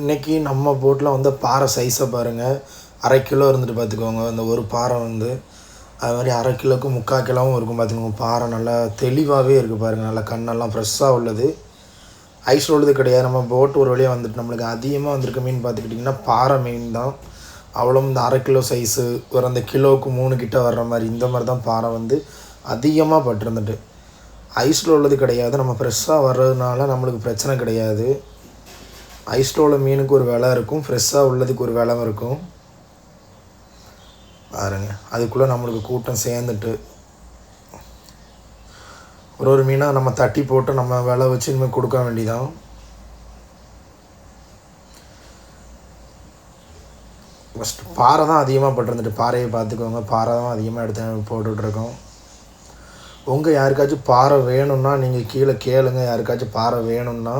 இன்றைக்கி நம்ம போட்டில் வந்து பாறை சைஸை பாருங்கள் அரை கிலோ இருந்துட்டு பார்த்துக்கோங்க அந்த ஒரு பாறை வந்து அது மாதிரி அரை கிலோக்கு முக்கால் கிலோவும் இருக்கும் பார்த்துக்கோங்க பாறை நல்லா தெளிவாகவே இருக்குது பாருங்கள் நல்லா கண்ணெல்லாம் ஃப்ரெஷ்ஷாக உள்ளது. ஐஸில் உள்ளது கிடையாது. நம்ம போட் ஒரு வழியாக வந்துட்டு நம்மளுக்கு அதிகமாக வந்திருக்க மீன் பார்த்துக்கிட்டிங்கன்னா பாறை மீன் தான். அவ்வளோ இந்த அரை கிலோ சைஸு ஒரு அந்த கிலோவுக்கு மூணு கிட்ட வர்ற மாதிரி இந்த மாதிரி தான் பாறை வந்து அதிகமாக பட்டிருந்துட்டு. ஐஸில் உள்ளது கிடையாது. நம்ம ஃப்ரெஷ்ஷாக வர்றதுனால நம்மளுக்கு பிரச்சனை கிடையாது. ஐஸில் உள்ள மீனுக்கு ஒரு விலை இருக்கும் ஃப்ரெஷ்ஷாக உள்ளதுக்கு ஒரு விலை இருக்கும். பாருங்க அதுக்குள்ளே நம்மளுக்கு கூட்டம் சேர்ந்துட்டு ஒரு ஒரு மீனாக நம்ம தட்டி போட்டு நம்ம விலை வச்சு இனிமேல் கொடுக்க வேண்டிதான் ஃபஸ்ட்டு பாறை தான் அதிகமாக பட்டிருந்துட்டு பாறையை பார்த்துக்கோங்க பாறை தான் அதிகமாக எடுத்து போட்டுட்ருக்கோம் உங்கள் யாருக்காச்சும் பாறை வேணும்னா நீங்கள் கீழே கேளுங்க யாருக்காச்சும் பாறை வேணும்னா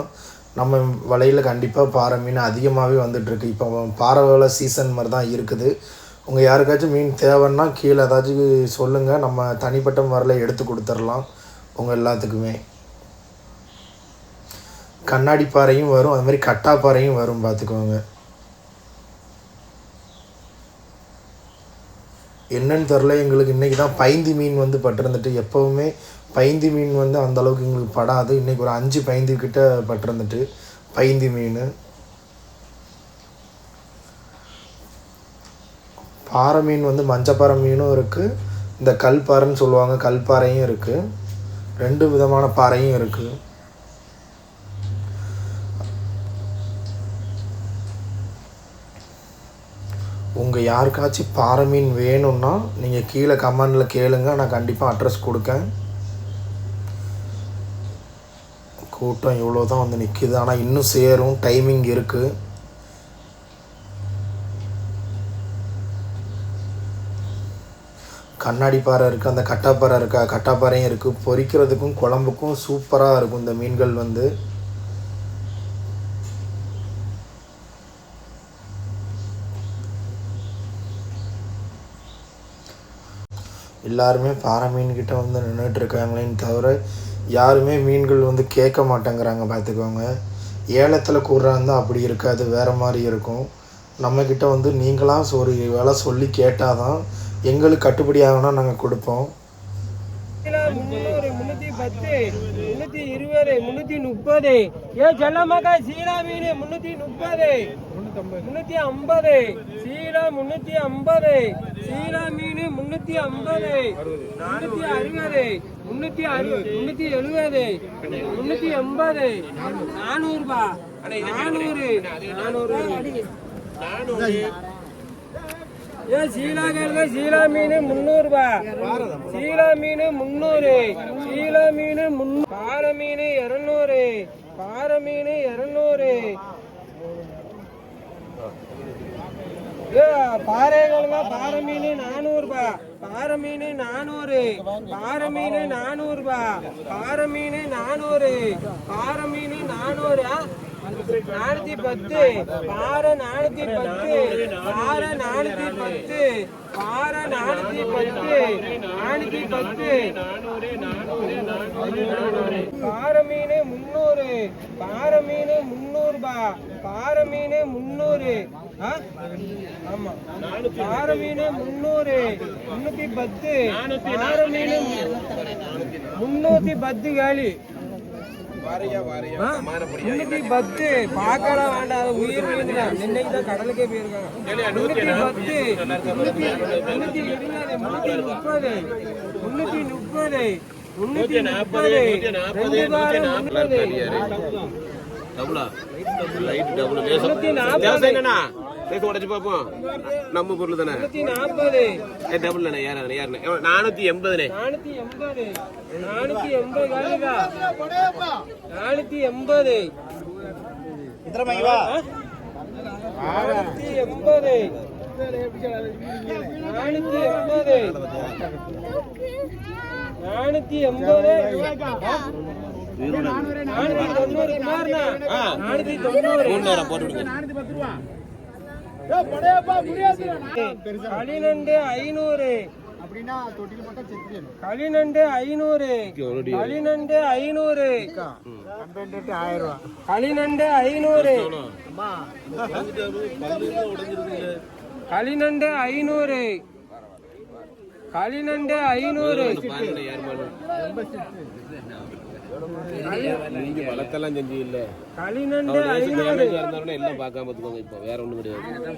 நம்ம வலையில் கண்டிப்பாக பாறை மீன் அதிகமாகவே வந்துட்டுருக்கு. இப்போ பாறை வேலை சீசன் மாதிரி தான் இருக்குது. உங்கள் யாருக்காச்சும் மீன் தேவைன்னா கீழே ஏதாச்சும் சொல்லுங்கள் நம்ம தனிப்பட்ட முறையில் எடுத்து கொடுத்துர்லாம் உங்கள் எல்லாத்துக்குமே. கண்ணாடி பாறையும் வரும். அது மாதிரி கட்டா பாறையும் வரும் பார்த்துக்கோங்க. என்னன்னு தெரில எங்களுக்கு. இன்றைக்கி தான் பைந்தி மீன் வந்து பட்டிருந்துட்டு எப்போவுமே பைந்தி மீன் வந்து அந்த அளவுக்கு எங்களுக்கு படாது. இன்றைக்கி ஒரு அஞ்சு பைந்தி கிட்ட பட்டிருந்துட்டு பைந்தி மீன். பாறை மீன் வந்து மஞ்சப்பாறை மீனும் இருக்குது இந்த கல்பாறைன்னு சொல்லுவாங்க கல்பாறையும் இருக்குது ரெண்டு விதமான பாறையும் இருக்குது உங்கள் யாருக்காச்சும் பாறை மீன் வேணும்னா நீங்கள் கீழே கமெண்டில் கேளுங்க. நான் கண்டிப்பாக அட்ரஸ் கொடுக்கேன். கூட்டம் இவ்வளோ தான் வந்து நிற்கிது ஆனால் இன்னும் சேரும். டைமிங் இருக்குது கண்ணாடி பாறை இருக்குது அந்த கட்டாப்பாறை இருக்கா? கட்டாப்பாறையும் இருக்குது பொறிக்கிறதுக்கும் குழம்புக்கும் சூப்பராக இருக்கும் இந்த மீன்கள் வந்து. எல்லாருமே பாறை மீன்கிட்ட வந்து நின்றுட்டு இருக்காங்களேன்னு தவிர யாருமே மீன்கள் வந்து கேட்க மாட்டேங்கிறாங்க பார்த்துக்கோங்க. ஏலத்தில் கூடுறாந்தா அப்படி இருக்காது வேறு மாதிரி இருக்கும். நம்மக்கிட்ட வந்து நீங்களாக ஒரு வேலை சொல்லி கேட்டால் தான் எங்களுக்கு கட்டுப்படி ஆகுனா நாங்கள் கொடுப்போம். கிலோ முந்நூறு முன்னூத்தி பத்து முன்னூத்தி இருபது முந்நூற்றி முப்பது. ஏ செல்லமாக்கா மீன் முன்னூத்தி முப்பது. முன்னூத்தி ஐம்பது. சீரா முன்னூத்தி ஐம்பது. சீரா மீன் முன்னூத்தி ஐம்பது. முன்னூத்தி அறுபது. முன்னூத்தி அறுபது. முன்னூத்தி எழுபது. முன்னூத்தி எண்பது. நானூறு ரூபா நானூறு. நானூறு. ஏ சீலா கேளுங்க. சீலா மீன் முந்நூறு ரூபாய் சீலா மீன் முந்நூறு சீலா மீன் முன்னூறு பாறை மீன் இரநூறு. பாறை மீன் இரநூறு. ஏ பாறை கேளுங்க மீன் நானூறு ரூபாய் பாறை மீன் நானூறு. பாறை மீன் நானூறு ரூபாய் பாறை மீன் நானூறு. பாறை மீன் நானூறு. நானூத்தி பத்து. பாறை நானூத்தி பத்து. பாறை நானூத்தி பத்து. பாறை நானூத்தி பத்து. நானூத்தி பத்து. பாறை மீன் பாறை மீன் முந்நூறு ரூபா பாறை மீன் முந்நூறு. ஆ? ஆமா. பாறை மீன் முந்நூறு. முன்னூத்தி பத்து. பாறை மீன் முன்னூத்தி பத்து காலி? முன்னூத்தி பத்து. பார்க்கலாம் வேண்டாம். உயிர் இன்னைக்கு தான் கடலுக்கே போயிருக்காங்க. முன்னூத்தி பத்து. முன்னூத்தி முன்னூத்தி முப்பது. முன்னூத்தி முப்பது. முன்னூத்தி நாற்பது உடச்சு பார்ப்போம். நம்ம பொருள் தானே? முன்னூத்தி நாற்பது. ஏ டபுள் தானே? யார் யாருண்ணே நானூத்தி எண்பதுண்ணே நானூத்தி எண்பது. நானூத்தி எண்பது நானூத்தி எண்பது. எண்பது. நானூத்தி எண்பது நானூத்தி எண்பது நானூத்தி தொண்ணூறு நானூத்தி தொண்ணூறு போட்டு ஐநூறு களிநண்டு ஐநூறு களிநண்டு ஐநூறு களிநண்டு ஐநூறு களிநண்டு ஐநூறு. களிநண்டு ஐநூறு. நீங்க வளர்த்தெல்லாம் செஞ்சு இல்ல களிநண்டு ஐநூறு எல்லாம் பார்க்காம இப்போ வேற ஒண்ணும் கிடையாது.